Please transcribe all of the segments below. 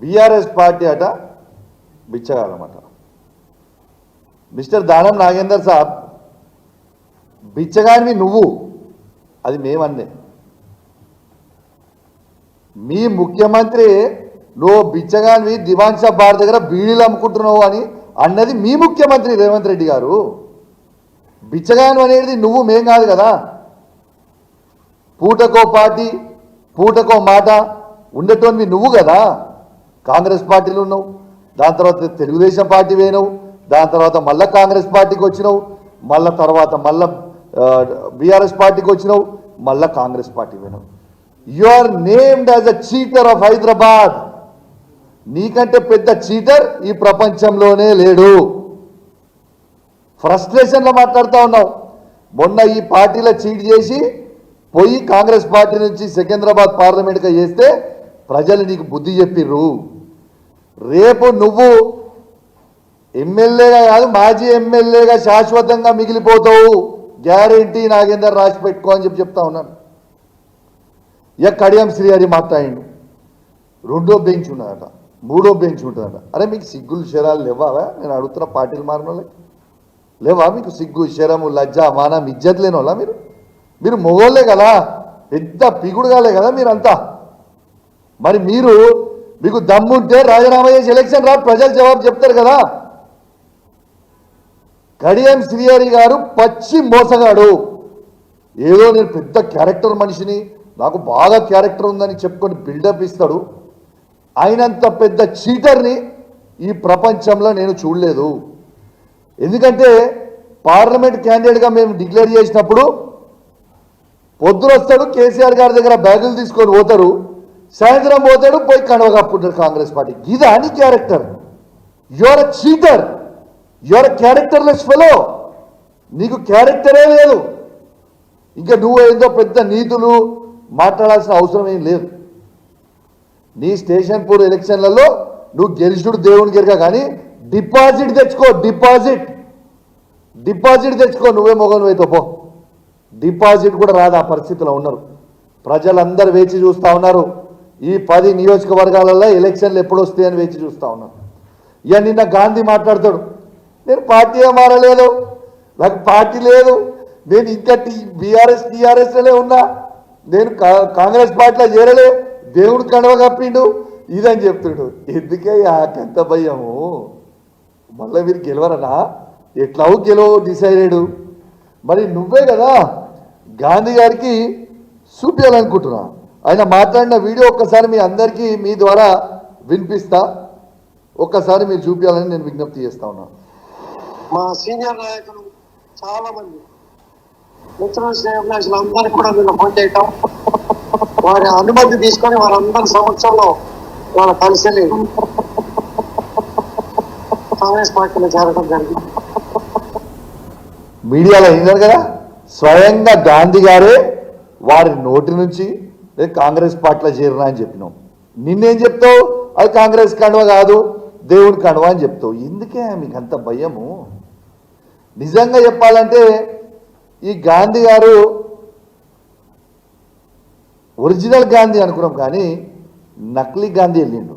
BRS party అట బిచ్చగాలన్నమాట mister Danam Nagender సాబ్ బిచ్చగానివి నువ్వు అది మేమన్నే. మీ ముఖ్యమంత్రి నువ్వు బిచ్చగానివి దివాన్ సాబ్ బార్ దగ్గర బీడీలు అమ్ముకుంటున్నావు అని అన్నది మీ ముఖ్యమంత్రి రేవంత్ రెడ్డి గారు. బిచ్చగాను అనేది నువ్వు మేం కాదు కదా. పూటకో పార్టీ పూటకో మాట ఉండేటోనివి నువ్వు కదా. కాంగ్రెస్ పార్టీలు ఉన్నావు దాని తర్వాత తెలుగుదేశం పార్టీ పోయినావు దాని తర్వాత మళ్ళా కాంగ్రెస్ పార్టీకి వచ్చినావు మళ్ళా తర్వాత మళ్ళా బీఆర్ఎస్ పార్టీకి వచ్చినావు మళ్ళా కాంగ్రెస్ పార్టీ పోయినావు. You are named as a cheater of Hyderabad నీకంటే పెద్ద చీటర్ ఈ ప్రపంచంలోనే లేడు. ఫ్రస్ట్రేషన్లో మాట్లాడుతూ ఉన్నావు. మొన్న ఈ పార్టీలో చీట్ చేసి పోయి కాంగ్రెస్ పార్టీ నుంచి సికింద్రాబాద్ పార్లమెంట్గా చేస్తే ప్రజలు నీకు బుద్ధి చెప్పిర్రు. రేపు నువ్వు ఎమ్మెల్యేగా కాదు మాజీ ఎమ్మెల్యేగా శాశ్వతంగా మిగిలిపోతావు. గ్యారెంటీ నాగేందర్ రాసి పెట్టుకో అని చెప్పి చెప్తా ఉన్నాను. ఇక కడియం శ్రీహరి మాట్లాడిండు రెండో బెంచ్ ఉన్నదట మూడో బెంచ్ ఉంటుందట. అరే మీకు సిగ్గులు శరాలు లేవావా? నేను అడుగుతున్న పార్టీలు మారిన లేవా మీకు సిగ్గు శరము లజ్జ మానం ఇజ్జత్ లేని వాళ్ళ మీరు? మీరు మొగోళ్ళే కదా పెద్ద పిగుడుగాలే కదా మీరంతా. మరి మీరు మీకు దమ్ముంటే రాజీనామా చేసి ఎలక్షన్ రా ప్రజలు జవాబు చెప్తారు కదా. కడియం శ్రీహరి గారు పచ్చి మోసగాడు. ఏదో నేను పెద్ద క్యారెక్టర్ మనిషిని నాకు బాగా క్యారెక్టర్ ఉందని చెప్పుకొని బిల్డప్ ఇస్తాడు. అయినంత పెద్ద చీటర్ని ఈ ప్రపంచంలో నేను చూడలేదు. ఎందుకంటే పార్లమెంట్ క్యాండిడేట్గా మేము డిక్లేర్ చేసినప్పుడు పొద్దున వస్తాడు కేసీఆర్ గారి దగ్గర బ్యాగులు తీసుకొని పోతారు. సాయంత్రం పోతాడు పోయి కండవ కప్పుకుంటాడు కాంగ్రెస్ పార్టీ. ఇదా అని character your a cheater your a characterless fellow నీకు క్యారెక్టరే లేదు. ఇంకా నువ్వు ఏదో పెద్ద నీతులు మాట్లాడాల్సిన అవసరం ఏం లేదు. నీ స్టేషన్ పూర్ ఎలక్షన్లలో నువ్వు గెలిచుడు దేవుని గెరక కానీ డిపాజిట్ తెచ్చుకో డిపాజిట్. డిపాజిట్ తెచ్చుకో నువ్వే మొగను అయితే పో డిపాజిట్ కూడా రాదు ఆ పరిస్థితిలో ఉన్నారు. ప్రజలందరూ వేచి చూస్తూ ఉన్నారు. ఈ పది నియోజకవర్గాలలో ఎలక్షన్లు ఎప్పుడు వస్తాయని వేచి చూస్తూ ఉన్నాను ఇక నిన్న గాంధీ మాట్లాడతాడు. నేను పార్టీ మారలేదు. నాకు పార్టీ లేదు. నేను ఇంకా టీ బీఆర్ఎస్ టీఆర్ఎస్లోనే ఉన్నా. నేను కా- కాంగ్రెస్ పార్టీలో చేరలే. దేవుడు కడవ కప్పిండు. ఇదని చెప్తుడు. ఎందుకే ఎంత భయము? మళ్ళీ మీరు గెలవరనా? ఎట్లావు గెలవ డిసైడెడ్ మరి నువ్వే కదా గాంధీ గారికి చూపించాలనుకుంటున్నా ఆయన మాట్లాడిన వీడియో ఒక్కసారి మీ అందరికీ మీ ద్వారా వినిపిస్తా. ఒక్కసారి మీరు చూపించాలని నేను విజ్ఞప్తి చేస్తా ఉన్నా. మా సీనియర్ నాయకులు చాలా మంది మిత్రులు కూడా నిన్న ఫోన్ చేయటం. వారి అనుమతి తీసుకొని వారందరి సమక్షంలో వాళ్ళ కలిసి కాంగ్రెస్ పార్టీలో చేరడం జరిగింది. మీడియాలో అయినారు కదా? స్వయంగా గాంధీ గారే వారి నోటి నుంచి నేను కాంగ్రెస్ పార్టీలో చేరినా అని చెప్పినావు. నిన్నేం చెప్తావు? అది కాంగ్రెస్ కండువ కాదు దేవుని కండువ అని చెప్తావు. ఎందుకే మీకు అంత భయము? నిజంగా చెప్పాలంటే ఈ గాంధీ గారు ఒరిజినల్ గాంధీ అనుకున్నాం కానీ నకిలీ గాంధీ వెళ్ళిండు.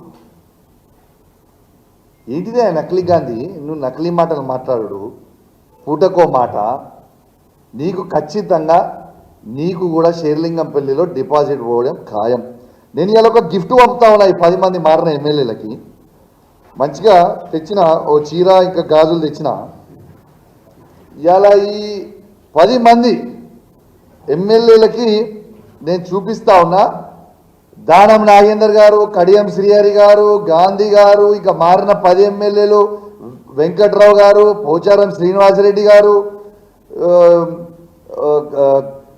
ఏంటిదే నకిలీ గాంధీ? నువ్వు నకిలీ మాటలు మాట్లాడు పూటకో మాట నీకు ఖచ్చితంగా నీకు కూడా షేర్లింగంపల్లిలో డిపాజిట్ పోవడం ఖాయం. నేను ఇలా ఒక గిఫ్ట్ పంపుతా ఉన్నా ఈ పది మంది మారిన ఎమ్మెల్యేలకి? మంచిగా తెచ్చిన ఓ చీర ఇంకా గాజులు తెచ్చిన. ఇలా ఈ పది మంది ఎమ్మెల్యేలకి నేను చూపిస్తా ఉన్నా. దానం నాగేందర్ గారు కడియం శ్రీహరి గారు గాంధీ గారు ఇక మారిన పది ఎమ్మెల్యేలు వెంకట్రావు గారు పోచారం శ్రీనివాసరెడ్డి గారు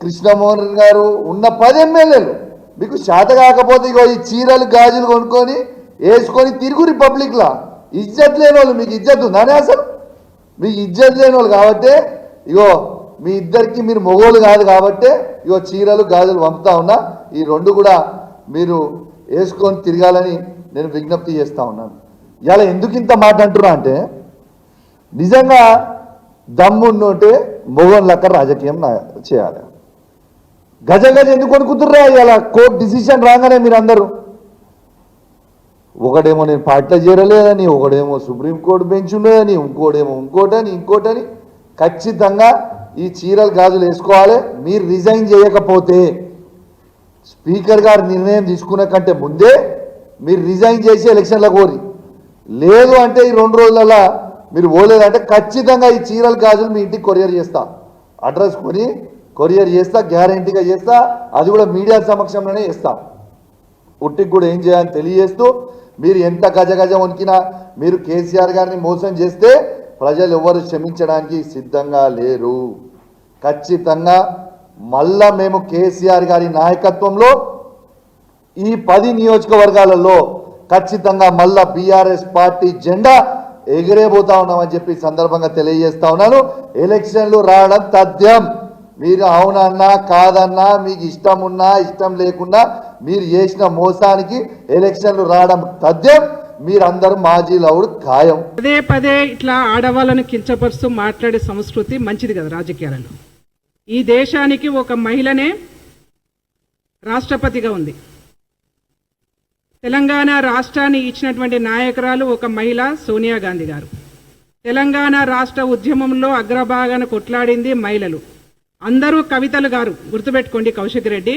కృష్ణమోహన్ గారు ఉన్న పది ఎమ్మెల్యేలు. మీకు శాత కాకపోతే ఇగో ఈ చీరలు గాజులు కొనుక్కొని వేసుకొని తిరుగు రిపబ్లిక్లా ఇజ్జత్ లేని వాళ్ళు మీకు ఇజ్జత్ ఉందానే అసలు? మీకు ఇజ్జత్ లేని వాళ్ళు కాబట్టి ఇగో మీ ఇద్దరికి మీరు మొగోళ్ళు కాదు కాబట్టి ఇగో చీరలు గాజులు పంపుతా ఉన్నా. ఈ రెండు కూడా మీరు వేసుకొని తిరగాలని నేను విజ్ఞప్తి చేస్తూ ఉన్నాను. ఇలా ఎందుకు ఇంత మాట అంటున్నా అంటే నిజంగా దమ్ముంటే మొగోన్ లెక్క రాజకీయం నా- చేయాలి. గజ గజ ఎందుకు కొనుక్కుతుర్రా ఇలా కోర్టు డిసిషన్ రాగానే మీరు అందరూ ఒకడేమో నేను పార్టీలో చేరలేదని ఒకడేమో సుప్రీంకోర్టు బెంచ్ ఉన్నదని ఇంకోటేమో ఇంకోటని ఇంకోటని. ఖచ్చితంగా ఈ చీరలు గాజులు వేసుకోవాలి. మీరు రిజైన్ చేయకపోతే స్పీకర్ గారు నిర్ణయం తీసుకునే కంటే ముందే మీరు రిజైన్ చేసి ఎలక్షన్లకు కోరి లేదు అంటే ఈ రెండు రోజులలో మీరు పోలేదంటే ఖచ్చితంగా ఈ చీరల గాజులు మీ ఇంటికి కొరియర్ చేస్తా. అడ్రస్ కొని కొరియర్ చేస్తా గ్యారంటీగా చేస్తా అది కూడా మీడియా సమక్షంలోనే చేస్తా. పుట్టికి కూడా ఏం చేయాలని తెలియజేస్తూ మీరు ఎంత గజ గజ వణికినా మీరు కేసీఆర్ గారిని మోసం చేస్తే ప్రజలు ఎవరు క్షమించడానికి సిద్ధంగా లేరు. ఖచ్చితంగా మళ్ళా మేము కేసీఆర్ గారి నాయకత్వంలో ఈ పది నియోజకవర్గాలలో ఖచ్చితంగా మళ్ళా బీఆర్ఎస్ పార్టీ జెండా ఎగిరేబోతా ఉన్నామని చెప్పి సందర్భంగా తెలియజేస్తా ఉన్నాను. ఎలక్షన్లు రావడం తథ్యం. మీరు అవునన్నా కాదన్నా మీకు ఇష్టం ఉన్నా ఇష్టం లేకున్నా మీరు చేసిన మోసానికి ఎలక్షన్లు రావడం తథ్యం మీరందరూ మాజీ లవుడు ఖాయం. పదే పదే ఇట్లా ఆడవాళ్ళను కించపరుస్తూ మాట్లాడే సంస్కృతి మంచిది కదా రాజకీయాలలో. ఈ దేశానికి ఒక మహిళనే రాష్ట్రపతిగా ఉంది. తెలంగాణ రాష్ట్రాన్ని ఇచ్చినటువంటి నాయకురాలు ఒక మహిళ సోనియా గాంధీ గారు. తెలంగాణ రాష్ట్ర ఉద్యమంలో అగ్రభాగాన కొట్లాడింది మహిళలు. అందరూ కవితలు గారు గుర్తుపెట్టుకోండి కౌశిక్ రెడ్డి.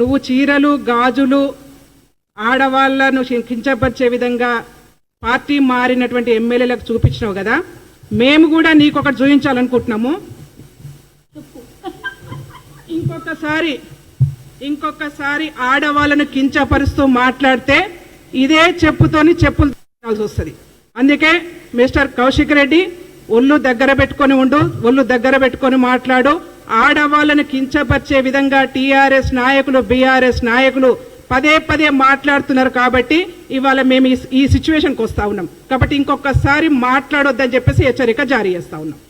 నువ్వు చీరలు గాజులు ఆడవాళ్ళను కించపరిచే విధంగా పార్టీ మారినటువంటి ఎమ్మెల్యేలకు చూపించినావు కదా. మేము కూడా నీకు ఒకటి చూపించాలనుకుంటున్నాము ఇంకొకసారి ఇంకొకసారి ఆడవాళ్ళను కించపరుస్తూ మాట్లాడితే ఇదే చెప్పుతోని చెప్పులు తినాల్సి వస్తుంది. అందుకే మిస్టర్ కౌశిక్ రెడ్డి ఒళ్ళు దగ్గర పెట్టుకొని ఉండు ఒళ్ళు దగ్గర పెట్టుకొని మాట్లాడు. ఆడవాళ్ళను కించపరిచే విధంగా టీఆర్ఎస్ నాయకులు బీఆర్ఎస్ నాయకులు పదే పదే మాట్లాడుతున్నారు కాబట్టి ఇవాళ మేము ఈ- ఈ సిచ్యువేషన్కి వస్తా ఉన్నాం. కాబట్టి ఇంకొకసారి మాట్లాడొద్దని చెప్పేసి హెచ్చరిక జారీ చేస్తా ఉన్నాం.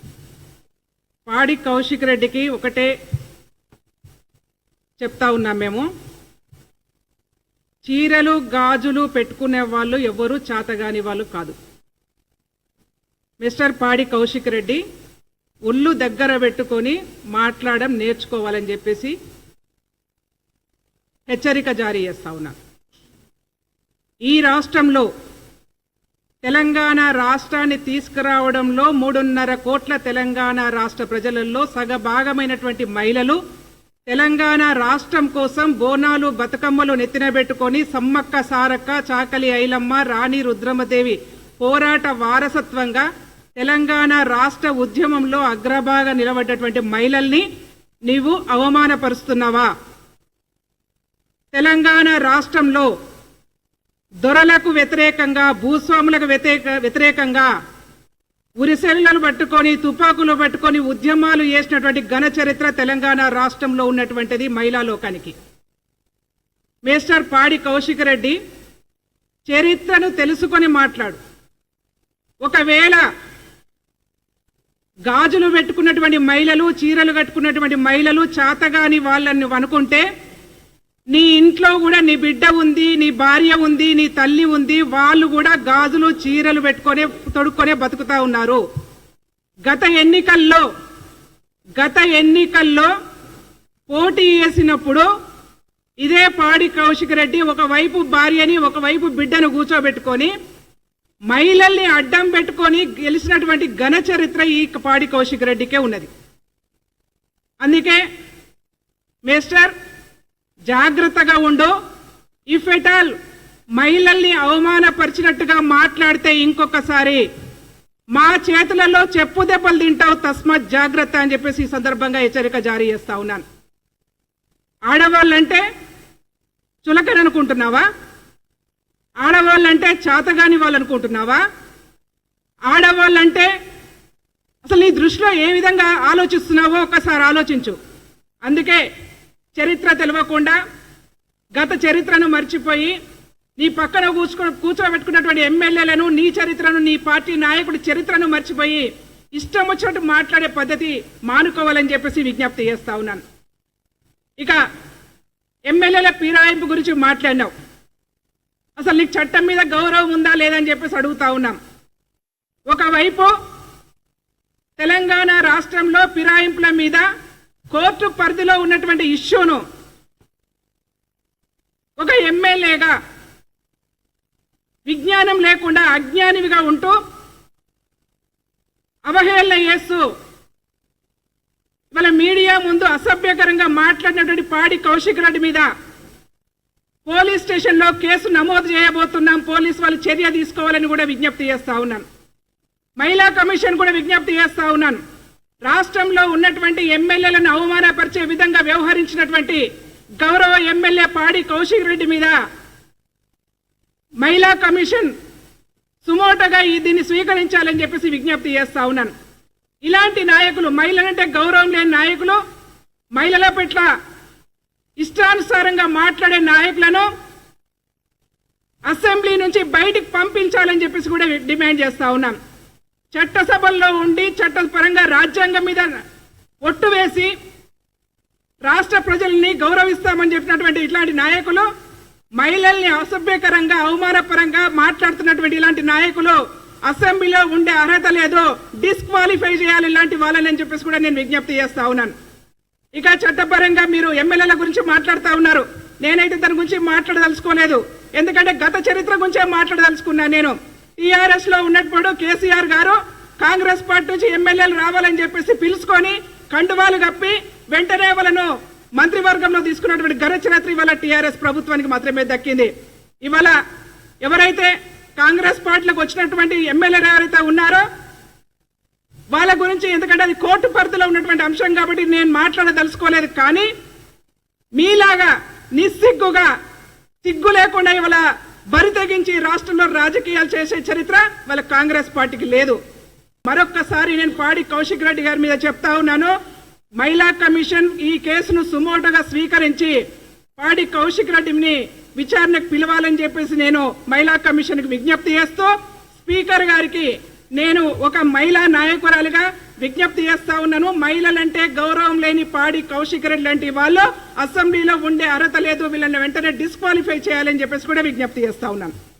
పాడి కౌశిక్ రెడ్డికి ఒకటే చెప్తా ఉన్నాం మేము. చీరలు గాజులు పెట్టుకునే వాళ్ళు ఎవరు చాతగాని వాళ్ళు కాదు. మిస్టర్ పాడి కౌశిక్ రెడ్డి ఒళ్ళు దగ్గర పెట్టుకొని మాట్లాడడం నేర్చుకోవాలని చెప్పేసి హెచ్చరిక జారీ చేస్తా ఉన్నారు ఈ రాష్ట్రంలో తెలంగాణ రాష్ట్రాన్ని తీసుకురావడంలో మూడున్నర కోట్ల తెలంగాణ రాష్ట్ర ప్రజలలో సగభాగమైనటువంటి మహిళలు తెలంగాణ రాష్ట్రం కోసం బోనాలు బతుకమ్మలు నెత్తినబెట్టుకొని సమ్మక్క సారక్క చాకలి ఐలమ్మ రాణి రుద్రమదేవి పోరాట వారసత్వంగా తెలంగాణ రాష్ట్ర ఉద్యమంలో అగ్రభాగ నిలబడ్డటువంటి మహిళల్ని నీవు అవమానపరుస్తున్నావా? తెలంగాణ రాష్ట్రంలో దొరలకు వ్యతిరేకంగా భూస్వాములకు వ్యతిరేక వ్యతిరేకంగా ఉరిసెల్లను పట్టుకొని తుపాకులు పట్టుకొని ఉద్యమాలు చేసినటువంటి ఘన చరిత్ర తెలంగాణ రాష్ట్రంలో ఉన్నటువంటిది మహిళా లోకానికి. మేస్టర్ పాడి కౌశిక్ రెడ్డి చరిత్రను తెలుసుకొని మాట్లాడు. ఒకవేళ గాజులు పెట్టుకున్నటువంటి మహిళలు చీరలు కట్టుకున్నటువంటి మహిళలు చాతగాని వాళ్ళని అనుకుంటే నీ ఇంట్లో కూడా నీ బిడ్డ ఉంది నీ భార్య ఉంది నీ తల్లి ఉంది వాళ్ళు కూడా గాజులు చీరలు పెట్టుకొని తొడుక్కొనే బతుకుతా ఉన్నారు. గత ఎన్నికల్లో గత ఎన్నికల్లో పోటీ చేసినప్పుడు ఇదే పాడి కౌశిక్ రెడ్డి ఒకవైపు భార్యని ఒకవైపు బిడ్డను కూర్చోబెట్టుకొని మహిళల్ని అడ్డం పెట్టుకొని గెలిచినటువంటి ఘన చరిత్ర ఈ పాడి కౌశిక్ రెడ్డికే ఉన్నది. అందుకే మిస్టర్ జాగ్రత్తగా ఉండు. ఇఫ్ ఎట్ ఆల్ మహిళల్ని అవమానపరిచినట్టుగా మాట్లాడితే ఇంకొకసారి మా చేతులలో చెప్పు దెబ్బలు తింటావు తస్మాత్ జాగ్రత్త అని చెప్పేసి ఈ సందర్భంగా హెచ్చరిక జారీ చేస్తా ఉన్నాను. ఆడవాళ్ళంటే చులకననుకుంటున్నావా? ఆడవాళ్ళంటే చాతగాని వాళ్ళు అనుకుంటున్నావా ఆడవాళ్ళంటే అసలు నీ దృష్టిలో ఏ విధంగా ఆలోచిస్తున్నావో ఒకసారి ఆలోచించు. అందుకే చరిత్ర తెలియకుండా గత చరిత్రను మర్చిపోయి నీ పక్కన కూర్చుకొని కూర్చోబెట్టుకున్నటువంటి ఎమ్మెల్యేలను నీ చరిత్రను నీ పార్టీ నాయకుడి చరిత్రను మర్చిపోయి ఇష్టం వచ్చినట్టు మాట్లాడే పద్ధతి మానుకోవాలని చెప్పేసి విజ్ఞప్తి చేస్తా ఉన్నాను. ఇక ఎమ్మెల్యేల పీరాయింపు గురించి మాట్లాడినావు. అసలు నీకు చట్టం మీద గౌరవం ఉందా లేదని చెప్పేసి అడుగుతా ఉన్నాం. ఒకవైపు తెలంగాణ రాష్ట్రంలో ఫిరాయింపుల మీద కోర్టు పరిధిలో ఉన్నటువంటి ఇష్యూను ఒక ఎమ్మెల్యేగా విజ్ఞానం లేకుండా అజ్ఞానివిగా ఉంటూ అవహేళన చేస్తూ ఇవాళ మీడియా ముందు అసభ్యకరంగా మాట్లాడినటువంటి పాడి కౌశిక్ రెడ్డి మీద పోలీస్ స్టేషన్లో కేసు నమోదు చేయబోతున్నాం. పోలీస్ వాళ్ళు చర్య తీసుకోవాలని కూడా విజ్ఞప్తి చేస్తా ఉన్నాను. మహిళా కమిషన్ కూడా విజ్ఞప్తి చేస్తా ఉన్నాను. రాష్ట్రంలో ఉన్నటువంటి ఎమ్మెల్యేలను అవమానపరిచే విధంగా వ్యవహరించినటువంటి గౌరవ ఎమ్మెల్యే పాడి కౌశిక్ రెడ్డి మీద మహిళా కమిషన్ సుమోటగా దీన్ని స్వీకరించాలని చెప్పేసి విజ్ఞప్తి చేస్తా ఉన్నాను. ఇలాంటి నాయకులు మహిళలంటే గౌరవం లేని నాయకులు మహిళల పట్ల ఇష్టానుసారంగా మాట్లాడే నాయకులను అసెంబ్లీ నుంచి బయటికి పంపించాలని చెప్పేసి కూడా డిమాండ్ చేస్తా ఉన్నాం. చట్టసభల్లో ఉండి చట్టపరంగా రాజ్యాంగం మీద ఒట్టు వేసి రాష్ట్ర ప్రజల్ని గౌరవిస్తామని చెప్పినటువంటి ఇట్లాంటి నాయకులు మహిళల్ని అసభ్యకరంగా అవమానపరంగా మాట్లాడుతున్నటువంటి ఇలాంటి నాయకులు అసెంబ్లీలో ఉండే అర్హత లేదు. డిస్క్వాలిఫై చేయాలి ఇలాంటి వాళ్ళని అని చెప్పేసి కూడా నేను విజ్ఞప్తి చేస్తా ఉన్నాను. ఇక చట్టపరంగా మీరు ఎమ్మెల్యేల గురించి మాట్లాడుతూ ఉన్నారు. నేనైతే దాని గురించి మాట్లాడదలుచుకోలేదు. ఎందుకంటే గత చరిత్ర గురించే మాట్లాడదలుచుకున్నాను నేను. టీఆర్ఎస్లో ఉన్నప్పుడు కేసీఆర్ గారు కాంగ్రెస్ పార్టీ నుంచి ఎమ్మెల్యేలు రావాలని చెప్పేసి పిలుచుకొని కండువాలు కప్పి వెంటనే వాళ్ళను మంత్రివర్గంలో తీసుకున్నటువంటి ఘన చరిత్ర ఇవాళ టీఆర్ఎస్ ప్రభుత్వానికి మాత్రమే దక్కింది. ఇవాళ ఎవరైతే కాంగ్రెస్ పార్టీలకు వచ్చినటువంటి ఎమ్మెల్యేలు ఎవరైతే ఉన్నారో వాళ్ళ గురించి ఎందుకంటే అది కోర్టు పరిధిలో ఉన్నటువంటి అంశం కాబట్టి నేను మాట్లాడదలుచుకోలేదు కానీ మీలాగా నిస్సిగ్గుగా సిగ్గు లేకుండా ఇవాళ బరి తెగించి రాష్ట్రంలో రాజకీయాలు చేసే చరిత్ర వాళ్ళ కాంగ్రెస్ పార్టీకి లేదు. మరొక్కసారి నేను పాడి కౌశిక్ రెడ్డి గారి మీద చెప్తా ఉన్నాను మహిళా కమిషన్ ఈ కేసును సుమోటోగా స్వీకరించి పాడి కౌశిక్ రెడ్డిని విచారణకు పిలవాలని చెప్పేసి నేను మహిళా కమిషన్కి విజ్ఞప్తి చేస్తూ స్పీకర్ గారికి నేను ఒక మహిళా నాయకురాలుగా విజ్ఞప్తి చేస్తా ఉన్నాను. మహిళలంటే గౌరవం లేని పాడి కౌశిక్ రెడ్డి లాంటి వాళ్ళు అసెంబ్లీలో ఉండే అర్హత లేదు. వీళ్ళని వెంటనే డిస్క్వాలిఫై చేయాలని చెప్పేసి కూడా విజ్ఞప్తి చేస్తా ఉన్నాను.